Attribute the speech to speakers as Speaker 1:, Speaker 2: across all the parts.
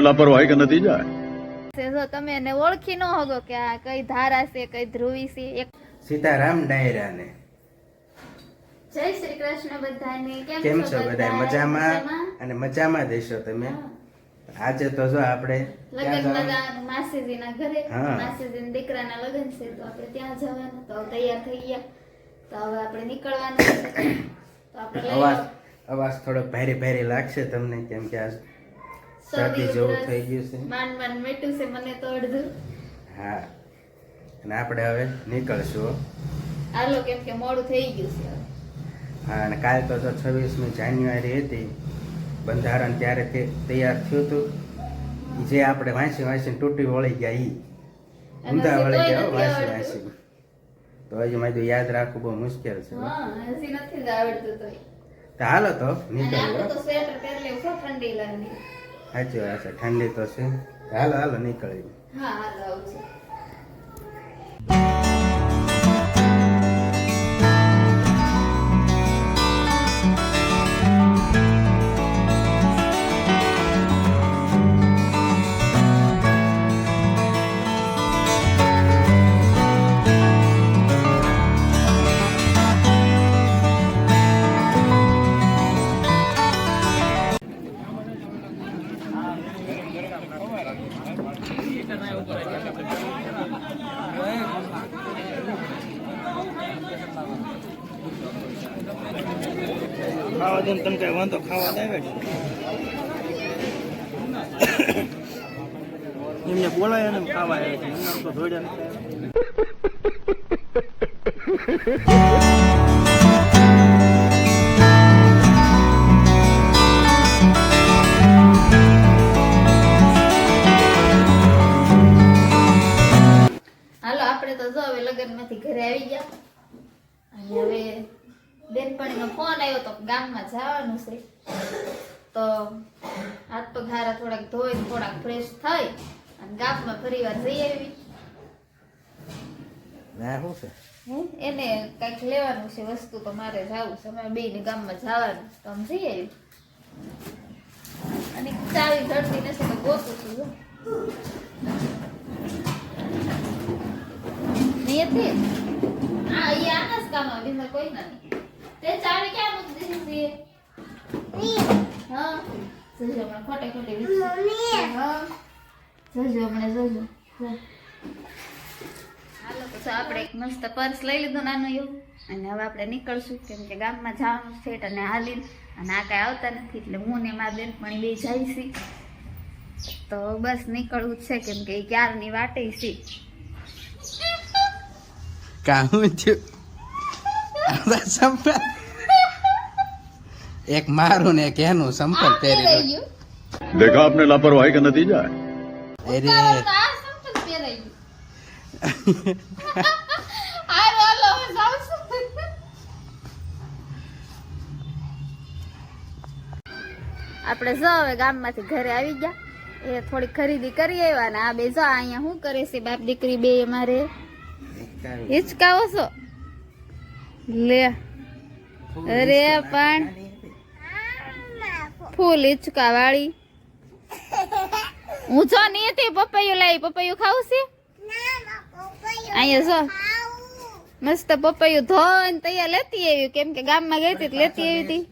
Speaker 1: લાપરવાહી કે
Speaker 2: નતીજા જો તમે એને ઓળખી ન હોગો કે આ કઈ ધારા છે કઈ ધ્રુવી છે એક
Speaker 3: સીતારામ ડાયરાને.
Speaker 2: જય શ્રી કૃષ્ણ બધાને.
Speaker 3: કેમ છો બધા? મજામાં? અને મજામાં દેશો તમે? આજે તો જો આપણે
Speaker 2: લગન લગાવવાનું માસીજીના ઘરે. માસીજીના દીકરાના લગન છે તો આપણે ત્યાં જવાનું. તો તૈયાર થઈ ગયા. તો હવે આપણે નીકળવાનું છે. તો આપણે
Speaker 3: અવાજ અવાજ થોડો ભારે ભારે લાગશે તમને કેમ કે આ શરદી
Speaker 2: શરદી
Speaker 3: જેવું થઈ ગયું છે.
Speaker 2: માન માન મેટું છે મને તો અડધું.
Speaker 3: હા. અને આપણે હવે નીકળશું
Speaker 2: હાલો કેમ કે મોડું થઈ ગયું છે.
Speaker 3: હા અને કાલ તો છવ્વીસમી જાન્યુઆરી હતી. બંધારણ ત્યારે તે તૈયાર થયું હતું. જે આપણે વાંચી વાંચીને તૂટી વળી ગયા
Speaker 2: એ
Speaker 3: ઊંધા વળી ગયા વાંચી. વાંચી તો હજી મારે યાદ રાખવું બહુ મુશ્કેલ છે.
Speaker 2: હા હજી નથી જ આવડતું
Speaker 3: તો હાલો તો
Speaker 2: આપણે તો સ્વેટર પહેરી લેવું ઠંડી લાગે.
Speaker 3: સાચી વાત છે ઠંડી તો છે. હાલો હાલો નીકળી
Speaker 2: હા હાલો આવું છે
Speaker 4: ખાવા દે કઈ વાંધો ખાવા છે. એમને બોલાય ને ખાવા આવે છે. એમના તો જોડ્યા
Speaker 2: હાલો, આપણે તો જો હવે લગ્નમાંથી ઘરે આવી ગયા. અને હવે બેનપણીનો ફોન આવ્યો તો ગામમાં જવાનું છે. તો હાથ પગ હારા થોડાક ધોઈ થોડાક ફ્રેશ થઈ અને ગામમાં ફરી વાર જઈ આવી.
Speaker 3: ના શું છે?
Speaker 2: એને કંઈક લેવાનું છે વસ્તુ તો મારે જવું છે. અમે બે ને ગામમાં જવાનું તો આમ જઈ આવી અને ચાવી ઘડતી નથી તો ગોતું છું નિયતિ હા અહીંયા આના જ કામ આવે બીજા કોઈ ના નહીં તે ચાવી ક્યાં મૂકી દીધી છે હા જોજો ખોટે ખોટે જોજો હમણાં જોજો. હાલો તો આપણે એક મસ્ત પર્સ લઈ લીધું નાનું એવું. અને હવે આપણે નીકળશું કેમ કે ગામમાં જવાનું છે અને હાલીને અને આ કાંઈ આવતા નથી એટલે હું ને મારા બેનપણી બે જાય છે. તો બસ નીકળવું જ છે કેમ કે એ ક્યારની વાટે છે.
Speaker 3: કામ સંપલ એક મારું ને એક એનું સંપલ પહેરી
Speaker 1: देखा आपने लापरवाही का नतीजा है
Speaker 3: અરે
Speaker 2: ઉતાવળ તો આ સંપલ પહેરાઈ ગયું હારું, હાલો, હવે જાઉં છું. આપણે જો હવે ગામમાંથી ઘરે આવી ગયા એ થોડી ખરીદી કરી આવ્યા ને આ બે જો અહીંયા શું કરે છે બાપ દીકરી બે અમારે હિચકાવો છો લે અરે પણ ફૂલ હિચકા વાળી હું જો નહીં હતી, પપૈયું લાવી પપૈયું ખાવું છે? અહીંયા જો. મસ્ત પપૈયું ધોઈને તૈયાર લેતી આવ્યું કેમ કે ગામમાં ગઈ હતી લેતી આવી હતી.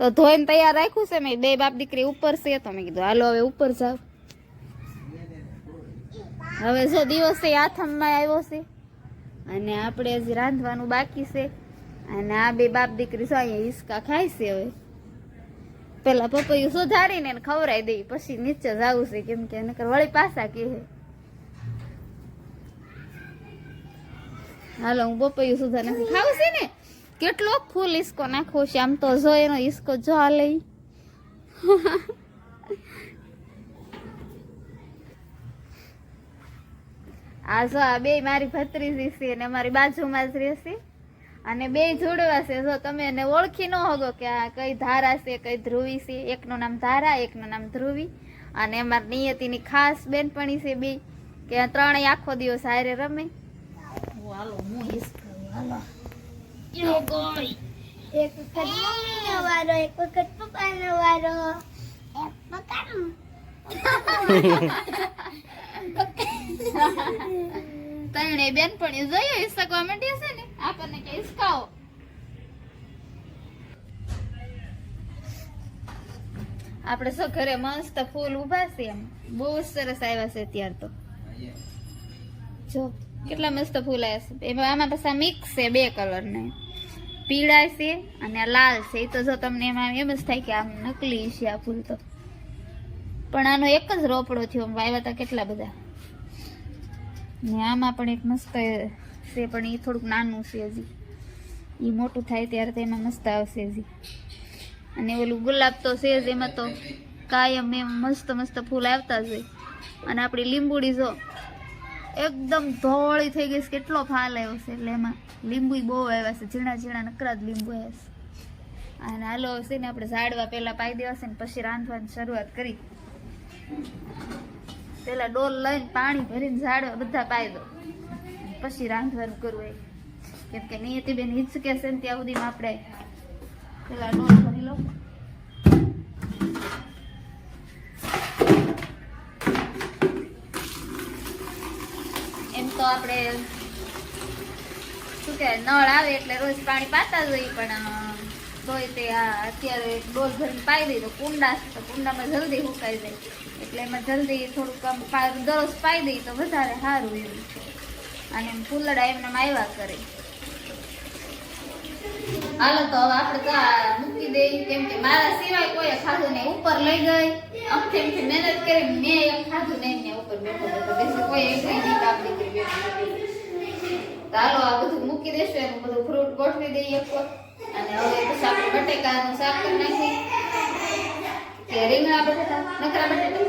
Speaker 2: તો ધોઈને તૈયાર રાખ્યું છે, મેં બે બાપ દીકરી ઉપર છે, તો મેં કીધું, હાલો, હવે ઉપર જાવ હવે જો દિવસે આથમમાં આવ્યો છે, અને આપણે હજી રાંધવાનું બાકી છે, અને આ બે બાપ દીકરી શું અહીંયા હિસકા ખાય છે હવે. પેલા પપૈયું સુધારીને એને ખવડાવી દઈ પછી નીચે જવું છે કેમ કે નકર વળી પાછા કે હાલો, હું પપૈયું સુધાર નાખી ખાવું છે ને? કેટલો ફૂલ ઈસકો નાખો છે, આમ તો જો એનો ઈસકો જો હાલે આ જો આ બે મારી ભત્રીજી છે અને મારી બાજુમાં જ રહેશે. અને બે જોડવા છે. જો તમે એને ઓળખી ન હોગો કે આ કઈ ધારા છે કઈ ધ્રુવી છે. એકનું નામ ધારા એકનું નામ ધ્રુવી. અને અમારી નિયતિની ખાસ બેનપણી છે બે કે આ ત્રણેય આખો દિવસ હારે રમે. હાલો હું હાલો.
Speaker 5: એક વખત મમ્મીનો વારો એક વખત પપ્પાનો વારો. એક વખત
Speaker 2: તણે બેનપણી જોઈએ હિસકવા માંડી છે ને? આપણને કે હિસકાવો આપણે શું ઘરે મસ્ત ફૂલ ઊભા છે એમ. બહુ સરસ આવ્યા છે અત્યાર તો. જો, કેટલા મસ્ત ફૂલ આવ્યા છે. એમાં, આમાં પાછા મિક્સ છે બે કલરને પીળા છે અને લાલ છે. એ તો જો તમને એમાં એમ જ થાય કે આમ નકલી છે આ ફૂલ તો. પણ આનો એક જ રોપડો થયો. વાવ્યા હતા કેટલા બધા. ને આમાં પણ એક મસ્ત છે, પણ એ થોડુંક નાનું છે હજી. એ મોટું થાય ત્યારે તો એમાં મસ્ત આવશે હજી. અને ઓલું ગુલાબ તો છે જ, એમાં તો કાયમ એમ મસ્ત મસ્ત ફૂલ આવતા જ અને આપણી લીંબુડી જો એકદમ ધોળી થઈ ગઈ છે, કેટલો ફાલ આવ્યો છે. એટલે એમાં લીંબુ બહુ આવ્યા છે, ઝીણા ઝીણા નકરા જ લીંબુ આવ્યા છે. અને હાલો છે ને આપણે ઝાડવા પહેલાં પાઈ દેવા છે ને પછી રાંધવાની શરૂઆત કરી. પેલા ડોલ લઈને પાણી ભરીને ઝાડવા બધા પાઈ દો. પછી રાંધવાનું કરવું એ કેમ કે નિયતિબેન હિચકે છે ને ત્યાં સુધીમાં આપણે પેલા ડોલ ભરી લો એમ તો આપણે શું કહેવાય, નળ આવે એટલે રોજ પાણી પાતા જ હોય, પણ તોય તે આ અત્યારે ડોલ ભરીને પાઈ દઈ તો કુંડા છે, તો કુંડામાં જલ્દી સુકાઈ જાય. એટલે એમાં જલ્દી થોડુંક આમ દરરોજ પાઈ દઈ તો વધારે સારું એવું અને ફૂલડા એમને આવ્યા કરે. હાલો તો હવે આપણે મૂકી દઈએ, કેમ કે મારા સિવાય કોઈ ખાધું નહીં ઉપર લઈ ગઈ. અમથી અમથી મહેનત કરી મેં એમ ખાધું નહીં ને ઉપર બેઠો કોઈ એક નહીં કામ દીકરી કરી બેઠો હાલો આ બધું મૂકી દેશું, એનું બધું ફ્રૂટ ગોઠવી દઈએ એક અને હવે પછી આપણે બટેકાનું શાક કરી નાખીએ. કે રીંગણા બટેટા, નખરા બટેટા.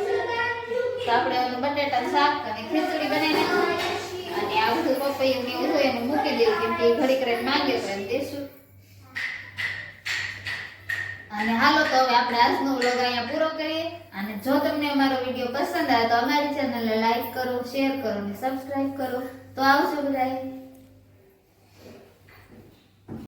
Speaker 2: તો આપણે બટેટાનું શાક અને ખીચડી બનાવી નાખીએ. અને આ બધું પપૈયું ને એવું હોય મૂકી દેવું, કેમ કે ઘડીક રહીને માંગે તો એમ દેશું. અને હાલો તો હવે આપણે આજનો વ્લોગ અહીંયા પૂરો કરીએ. અને જો તમને અમારો વીડિયો પસંદ આવે તો અમારી ચેનલને લાઈક કરો શેર કરો અને સબસ્ક્રાઇબ કરો. તો આવજો બધાય.